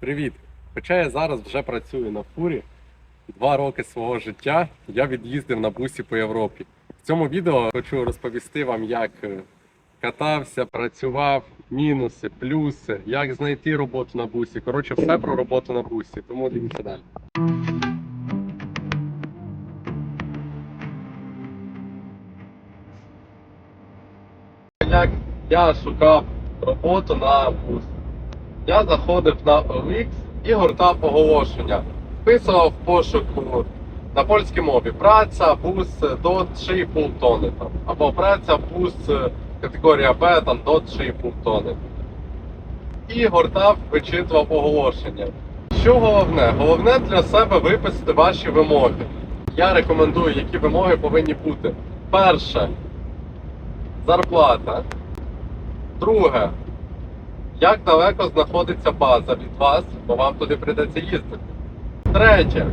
Привіт! Хоча я зараз вже працюю на фурі, два роки свого життя я від'їздив на бусі по Європі. В цьому відео хочу розповісти вам, як е, катався, працював, мінуси, плюси, як знайти роботу на бусі. Коротше, все про роботу на бусі, тому дивіться далі. Як я шукав роботу на бус. Я заходив на OLX і гортав оголошення. Вписував в пошуку на польській мові праця, бус до 3,5 тонни. Там, або праця, бус категорія Б там, до 3,5 тонни. І гортав, вичитував оголошення. Що головне? Головне для себе виписати ваші вимоги. Я рекомендую, які вимоги повинні бути. Перше зарплата. Друге, як далеко знаходиться база від вас, бо вам туди прийдеться їздити. Третє.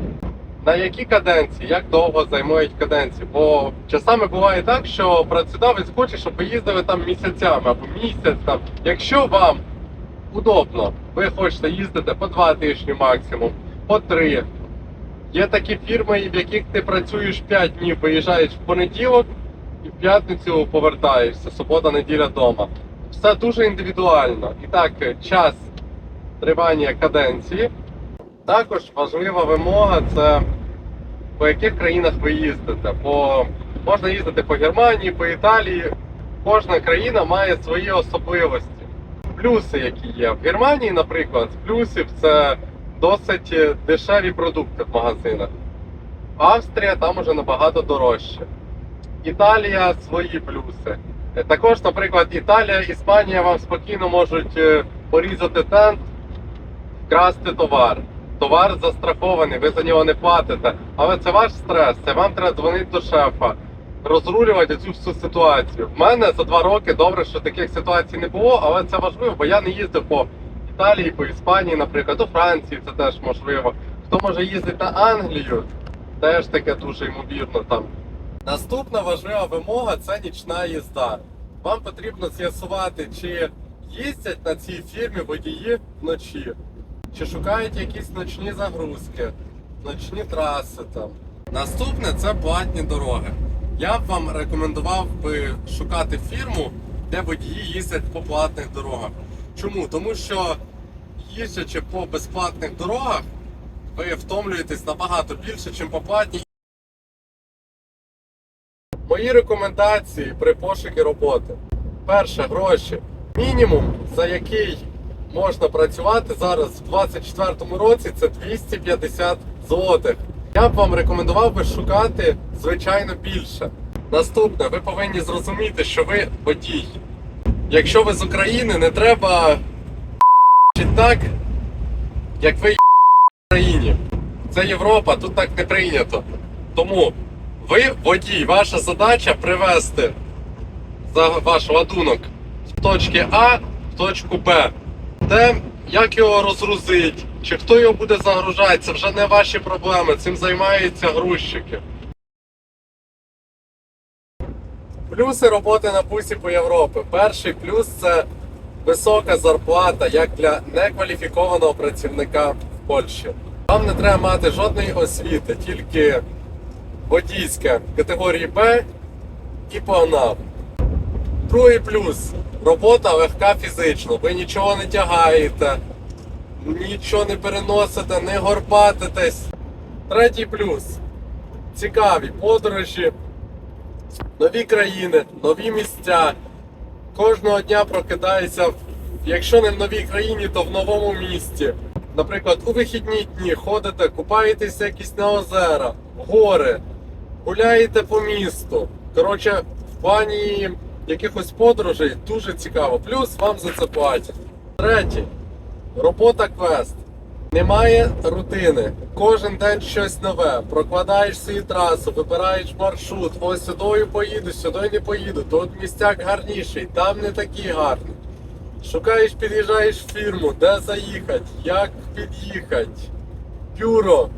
На які каденції, як довго займають каденції? Бо часами буває так, що працедавець хоче, щоб ви їздили там місяцями або місяць. Там. Якщо вам удобно, ви хочете їздити по два тижні максимум, по три. Є такі фірми, в яких ти працюєш 5 днів, виїжджаєш в понеділок і в п'ятницю повертаєшся, субота, неділя вдома. Все дуже індивідуально. І так, час тривання каденції. Також важлива вимога це по яких країнах ви їздите. Бо можна їздити по Германії, по Італії. Кожна країна має свої особливості. Плюси, які є. В Германії, наприклад, з плюсів це досить дешеві продукти в магазинах. Австрія там уже набагато дорожче. Італія свої плюси. Е, Також, наприклад, Італія, Іспанія вам спокійно можуть е, порізати тент, вкрасти товар. Товар застрахований, ви за нього не платите. Але це ваш стрес, це вам треба дзвонити до шефа, розрулювати цю всю ситуацію. В мене за два роки добре, що таких ситуацій не було, але це важливо, бо я не їздив по Італії, по Іспанії, наприклад, до Франції це теж можливо. Хто може їздити на Англію, теж таке дуже ймовірно там. Наступна важлива вимога це нічна їзда. Вам потрібно з'ясувати, чи їздять на цій фірмі водії вночі, чи шукають якісь ночні загрузки, ночні траси там. Наступне це платні дороги. Я б вам рекомендував би шукати фірму, де водії їздять по платних дорогах. Чому? Тому що їздячи по безплатних дорогах, ви втомлюєтесь набагато більше, ніж по платній. Мої рекомендації при пошуку роботи. Перше, гроші. Мінімум, за який можна працювати зараз в 2024 році, це 250 злотих. Я б вам рекомендував би шукати звичайно більше. Наступне, ви повинні зрозуміти, що ви водій. Якщо ви з України, не треба так, як ви в Україні. Це Європа, тут так не прийнято. Тому ви водій, ваша задача привести за ваш ладунок з точки А в точку Б. Те, як його розгрузить, чи хто його буде загружати, це вже не ваші проблеми. Цим займаються грузчики. Плюси роботи на бусі по Європі. Перший плюс це висока зарплата як для некваліфікованого працівника в Польщі. Вам не треба мати жодної освіти, тільки водійське категорії Б і погнав. Другий плюс робота легка фізично. Ви нічого не тягаєте, нічого не переносите, не горбатитесь. Третій плюс цікаві подорожі, нові країни, нові місця. Кожного дня прокидаєшся, в- якщо не в новій країні, то в новому місті. Наприклад, у вихідні дні ходите, купаєтеся якісь на озера, гори, гуляєте по місту. Коротше, в плані якихось подорожей дуже цікаво. Плюс вам за це платять. Третє. Робота квест. Немає рутини. Кожен день щось нове. Прокладаєш свою трасу, вибираєш маршрут. Ось сюди поїду, сюди не поїду. Тут містяк гарніший, там не такий гарний. Шукаєш, під'їжджаєш в фірму, де заїхати, як під'їхати. Бюро,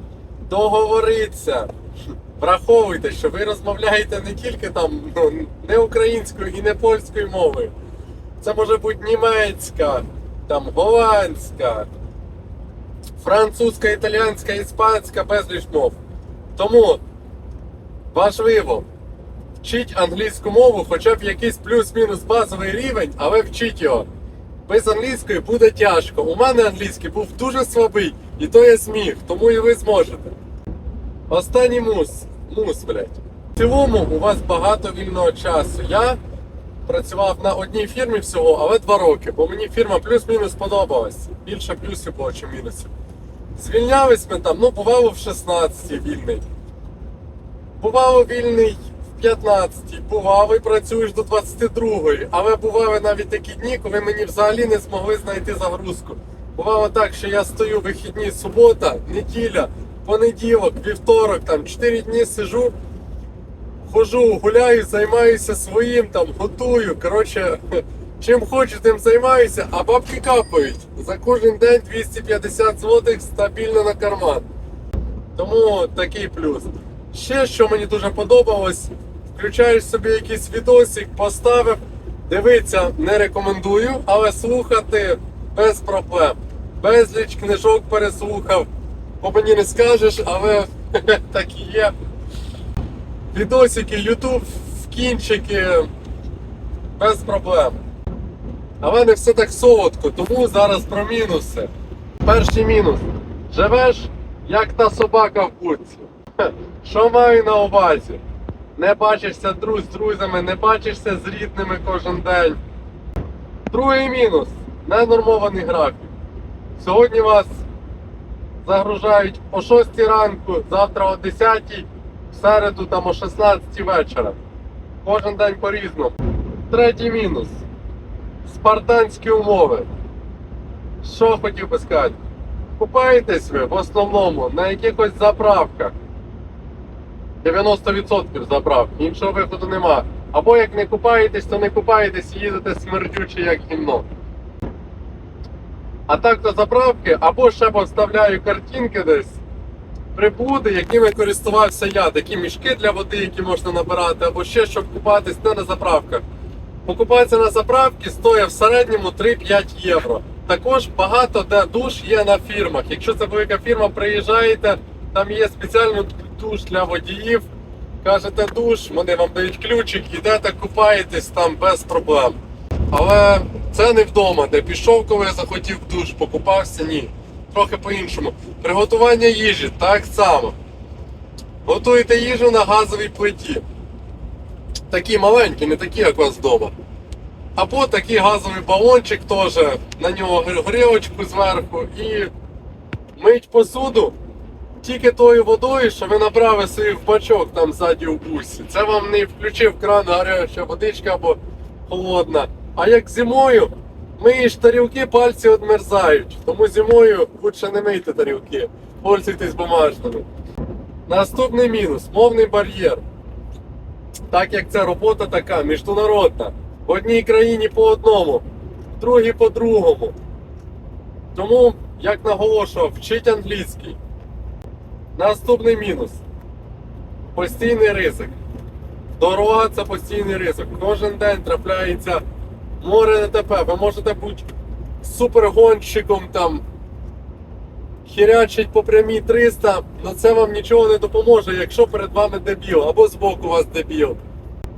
договоритися. Враховуйте, що ви розмовляєте не тільки там ну, не українською і не польською мовою. Це може бути німецька, там голландська, французька, італіянська, іспанська, безліч мов. Тому важливо вчіть англійську мову, хоча б якийсь плюс-мінус базовий рівень, але вчіть його. Без англійської буде тяжко. У мене англійський був дуже слабий, і то я зміг, тому і ви зможете. Останній мус. Мус, блядь. В цілому у вас багато вільного часу. Я працював на одній фірмі всього, але два роки, бо мені фірма плюс-мінус подобалась. Більше плюсів було, ніж мінусів. Звільнялись ми там, ну бувало в 16 вільний. Бувало вільний в 15, бувало і працюєш до 22, але бували навіть такі дні, коли мені взагалі не змогли знайти загрузку. Бувало так, що я стою вихідні субота, неділя, понеділок, вівторок, там 4 дні сижу, хожу, гуляю, займаюся своїм, там, готую. Коротше, чим хочу, тим займаюся, а бабки капають. За кожен день 250 злотих стабільно на карман. Тому такий плюс. Ще що мені дуже подобалось, включаєш собі якийсь відосик, поставив. Дивитися не рекомендую, але слухати без проблем. Безліч книжок переслухав. По мені не скажеш, але так і є. Відосики, Ютуб, кінчики без проблем. Але не все так солодко, тому зараз про мінуси. Перший мінус. Живеш як та собака в будці. Що маю на увазі? Не бачишся друз з друзями, не бачишся з рідними кожен день. Другий мінус ненормований графік. Сьогодні вас загружають о 6 ранку, завтра о 10, в середу там о 16 вечора. Кожен день по-різному. Третій мінус. Спартанські умови. Що хотів би сказати? Купаєтесь ви в основному на якихось заправках. 90% заправки, іншого виходу нема. Або як не купаєтесь, то не купаєтесь їдете смердюче як гімно. А так то заправки, або ще поставляю картинки десь, приблуди, якими користувався я. Такі мішки для води, які можна набирати, або ще щоб купатись не на заправках. Покупатися на заправки стоїть в середньому 3-5 євро. Також багато де душ є на фірмах. Якщо це велика фірма, приїжджаєте, там є спеціальний душ для водіїв. Кажете душ, вони вам дають ключик, ідете, купаєтесь там без проблем. Але це не вдома, де пішов, коли захотів душ, покупався, ні. Трохи по-іншому. Приготування їжі так само. Готуєте їжу на газовій плиті. Такі маленькі, не такі, як у вас вдома. Або такий газовий балончик теж, на нього гри- грілочку зверху і мить посуду тільки тою водою, що ви набрали собі бачок там ззаді у бусі. Це вам не включив кран гаряча водичка або холодна. А як зимою миєш тарілки, пальці одмерзають. Тому зимою лучше не мийте тарілки, пользуйтесь бумажними. Наступний мінус мовний бар'єр. Так як ця робота така міжнародна. В одній країні по одному, в другій по другому. Тому, як наголошував, вчіть англійський. Наступний мінус. Постійний ризик. Дорога це постійний ризик. Кожен день трапляється море ДТП. Ви можете бути супергонщиком там. Хірячить по прямій 300, але це вам нічого не допоможе, якщо перед вами дебіл або збоку вас дебіл.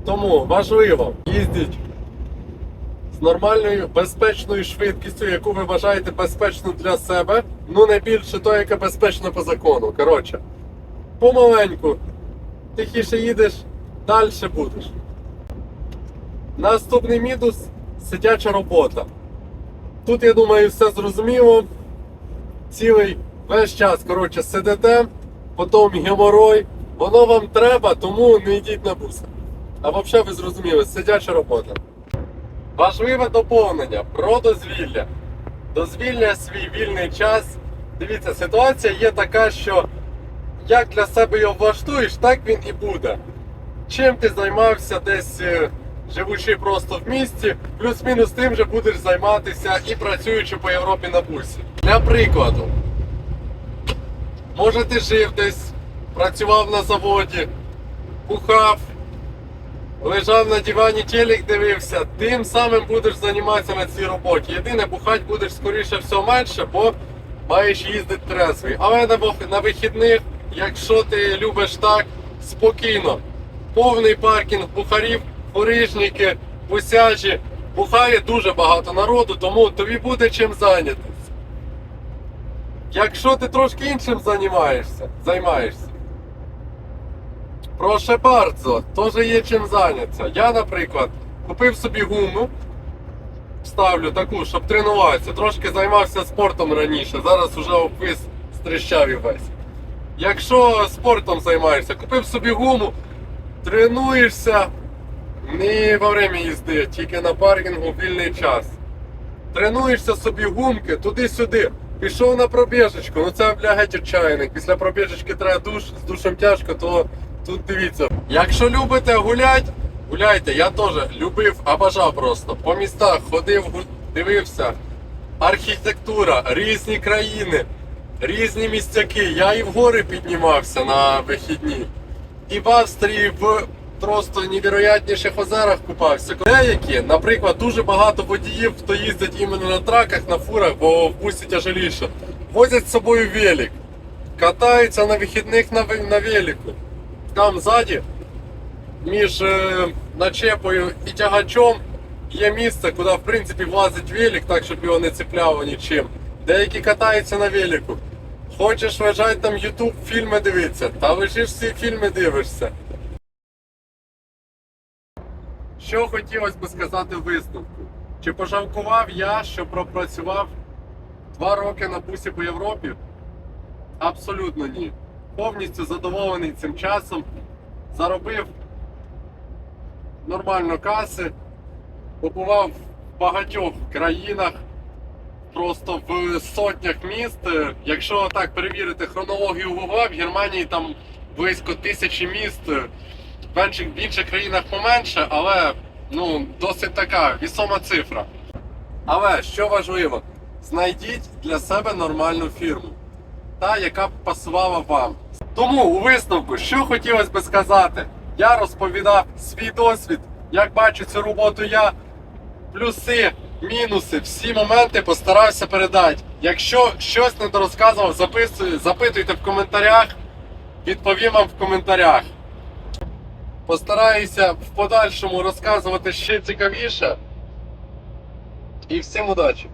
Тому важливо їздіть з нормальною безпечною швидкістю, яку ви вважаєте безпечну для себе. Ну не більше то, яке безпечно по закону. Коротше, помаленьку, тихіше їдеш, далі будеш. Наступний мінус сидяча робота. Тут, я думаю, все зрозуміло. Цілий весь час, коротше, сидите, потім геморой. Воно вам треба, тому не йдіть на буси. А взагалі ви зрозуміли, сидяча робота. Важливе доповнення про дозвілля. Дозвілля свій вільний час. Дивіться, ситуація є така, що як для себе його влаштуєш, так він і буде. Чим ти займався десь, е, живучи просто в місті, плюс-мінус тим же будеш займатися і працюючи по Європі на бусі. Для прикладу, може ти жив десь, працював на заводі, бухав, лежав на дивані, телек дивився, тим самим будеш займатися на цій роботі. Єдине, бухать будеш скоріше всього менше, бо маєш їздити трезвий. Але на, на вихідних, якщо ти любиш так, спокійно. Повний паркінг бухарів, фурижники, бусяжі. Бухає дуже багато народу, тому тобі буде чим зайнятися. Якщо ти трошки іншим займаєшся, займаєшся. Проше bardzo, теж є чим зайнятися. Я, наприклад, купив собі гуму, ставлю таку, щоб тренуватися. Трошки займався спортом раніше, зараз вже обвис стріщав і весь. Якщо спортом займаєшся, купив собі гуму, тренуєшся не во время їзди, тільки на паркінгу вільний час. Тренуєшся собі гумки туди-сюди. Пішов на пробіжечку, ну це бля чайник. Після пробіжечки треба душ, з душем тяжко, то тут дивіться. Якщо любите гулять, гуляйте. Я теж любив, обожав просто. По містах ходив, дивився. Архітектура, різні країни, різні містяки. Я і в гори піднімався на вихідні. І в Австрії в просто невероятніших озерах купався. Деякі, наприклад, дуже багато водіїв, хто їздить іменно на траках, на фурах, бо в бусі тяжеліше, возять з собою велик, катаються на вихідних на, на велику. Там ззаді, між е, начепою і тягачом, є місце, куди в принципі влазить велик, так щоб його не цепляло нічим. Деякі катаються на велику. Хочеш вважати там YouTube фільми дивитися, та ж всі фільми дивишся. Що хотілося би сказати в висновку? Чи пожалкував я, що пропрацював два роки на бусі по Європі? Абсолютно ні. Повністю задоволений цим часом. Заробив нормально каси, побував в багатьох країнах, просто в сотнях міст. Якщо так перевірити хронологію Гугла, в Германії там близько тисячі міст. В інших, в інших країнах поменше, але ну, досить така вісома цифра. Але що важливо, знайдіть для себе нормальну фірму, та яка б пасувала вам. Тому у висновку, що хотілося би сказати, я розповідав свій досвід, як бачу цю роботу я, плюси, мінуси, всі моменти постарався передати. Якщо щось не дорозказував, записуй, запитуйте в коментарях, відповім вам в коментарях. Постараюся в подальшому розказувати ще цікавіше. І всім удачі!